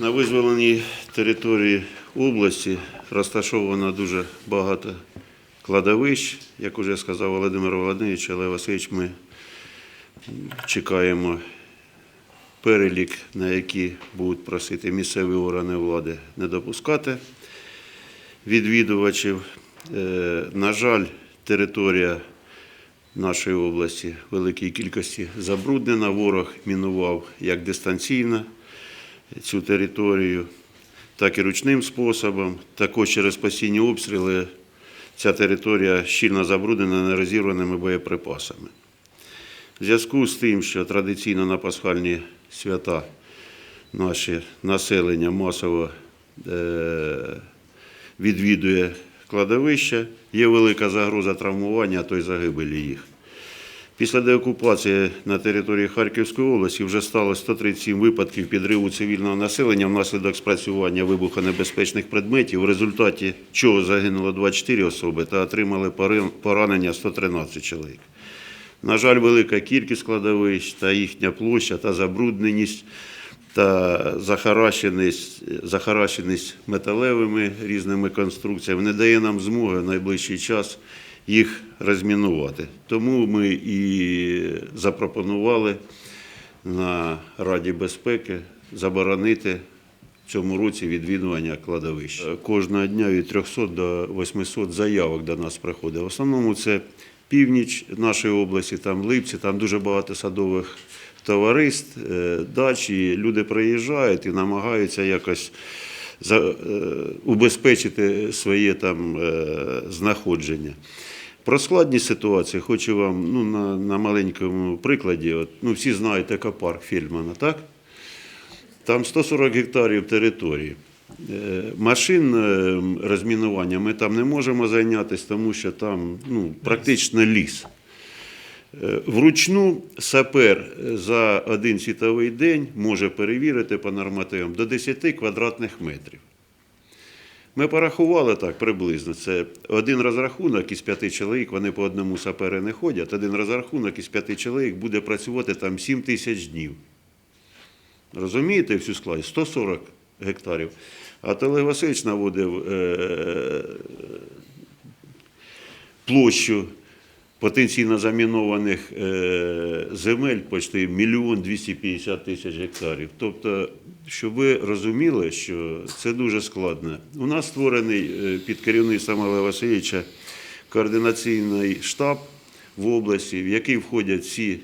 На визволеній території області розташовано дуже багато кладовищ. Як уже сказав Володимир Володимирович, Олег Васильович, ми чекаємо перелік, на який будуть просити місцеві органи влади не допускати відвідувачів. Е, На жаль, територія нашої області в великій кількості забруднена. Ворог мінував як дистанційно цю територію, так і ручним способом. Також через постійні обстріли ця територія щільно забруднена нерозірваними боєприпасами. В зв'язку з тим, що традиційно на пасхальні свята наше населення масово е, відвідує кладовища, є велика загроза травмування, а то й загибелі їх. Після деокупації на території Харківської області вже стало 137 випадків підриву цивільного населення внаслідок спрацювання вибухонебезпечних предметів, в результаті чого загинуло 24 особи та отримали поранення 113 чоловік. На жаль, велика кількість складовищ та їхня площа та забрудненість та захаращеність, захаращеність металевими різними конструкціями не дає нам змоги в найближчий час їх розмінувати. Тому ми і запропонували на Раді безпеки заборонити в цьому році відвідування кладовищ. Е, Кожного дня від 300 до 800 заявок до нас приходить. В основному це північ нашої області, там Липці, там дуже багато садових товариств, е, дачі. Люди приїжджають і намагаються якось за- е, убезпечити своє там е, знаходження. Про складність ситуації хочу вам ну, на, на маленькому прикладі. От, ну, всі знають екопарк Фельдмана, так? Там 140 гектарів території. Е, Машин е, розмінування ми там не можемо зайнятися, тому що там ну, практично ліс. Е, Вручну сапер за один світовий день може перевірити по нормативам до 10 квадратних метрів. Ми порахували так приблизно. Це один розрахунок із п'яти чоловік, вони по одному сапери не ходять. Один розрахунок із п'яти чоловік буде працювати там 7 тисяч днів. Розумієте всю складність? 140 гектарів. А Олег Васильович наводив е, площу потенційно замінованих е, земель почти мільйон 250 тисяч гектарів. Тобто, щоб ви розуміли, що це дуже складно. У нас створений е, під керівництвом Олега Васильовича координаційний штаб в області, в який входять всі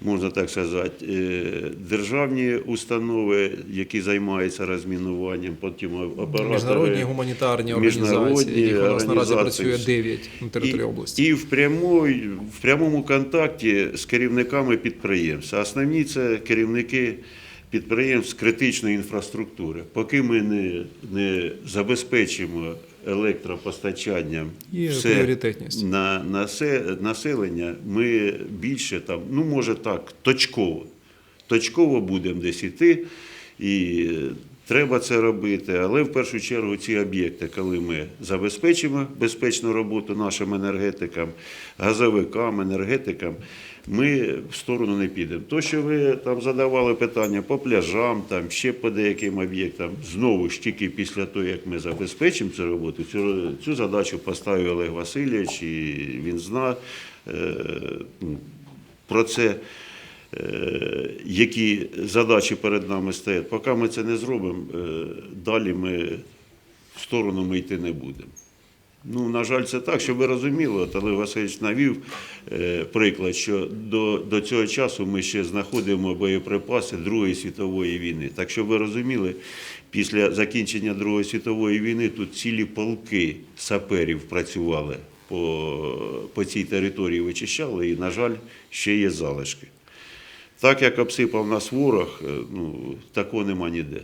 можна так сказати, е, державні установи, які займаються розмінуванням, потім оператори. Міжнародні гуманітарні міжнародні організації, яких у нас наразі працює 9 на території І, області. і в, прямой, в прямому контакті з керівниками підприємств. Основні це керівники підприємств критичної інфраструктури. Поки ми не, не забезпечимо електропостачанням Є все пріоритетність. на, на се- населення, ми більше там, ну може так, точково. Точково будемо десь іти. І треба це робити. Але в першу чергу ці об'єкти, коли ми забезпечимо безпечну роботу нашим енергетикам, газовикам, енергетикам, ми в сторону не підемо. То, що ви там задавали питання по пляжам, там ще по деяким об'єктам, знову ж тільки після того, як ми забезпечимо цю роботу, цю, цю задачу поставив Олег Васильович, і він знає е, ну, про це. Е, які задачі перед нами стоять. Поки ми це не зробимо, е, далі ми в сторону ми йти не будемо. Ну, на жаль, це так, щоб ви розуміли, от Олег Васильович навів е, приклад, що до, до цього часу ми ще знаходимо боєприпаси Другої світової війни. Так щоб ви розуміли, після закінчення Другої світової війни тут цілі полки саперів працювали по, по цій території, вичищали, і, на жаль, ще є залишки. Так як обсипав нас ворог, е, ну, такого нема ніде.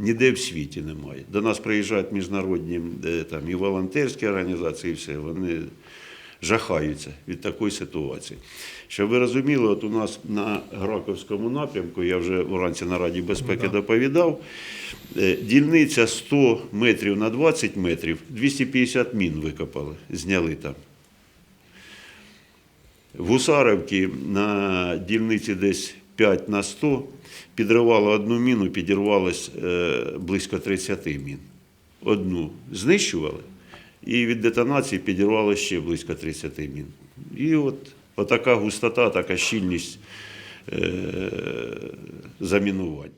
Ніде в світі немає. До нас приїжджають міжнародні е, там, і волонтерські організації, і все, вони жахаються від такої ситуації. Щоб ви розуміли, от у нас на Граковському напрямку, я вже вранці на Раді безпеки доповідав, е, дільниця 100 метрів на 20 метрів, 250 мін викопали, зняли там. В Гусарівці на дільниці десь 5 на 100, підривало одну міну, підірвалось е, близько 30 мін. Одну знищували, і від детонації підірвало ще близько 30 мін. І от отака густота, така щільність е, замінування.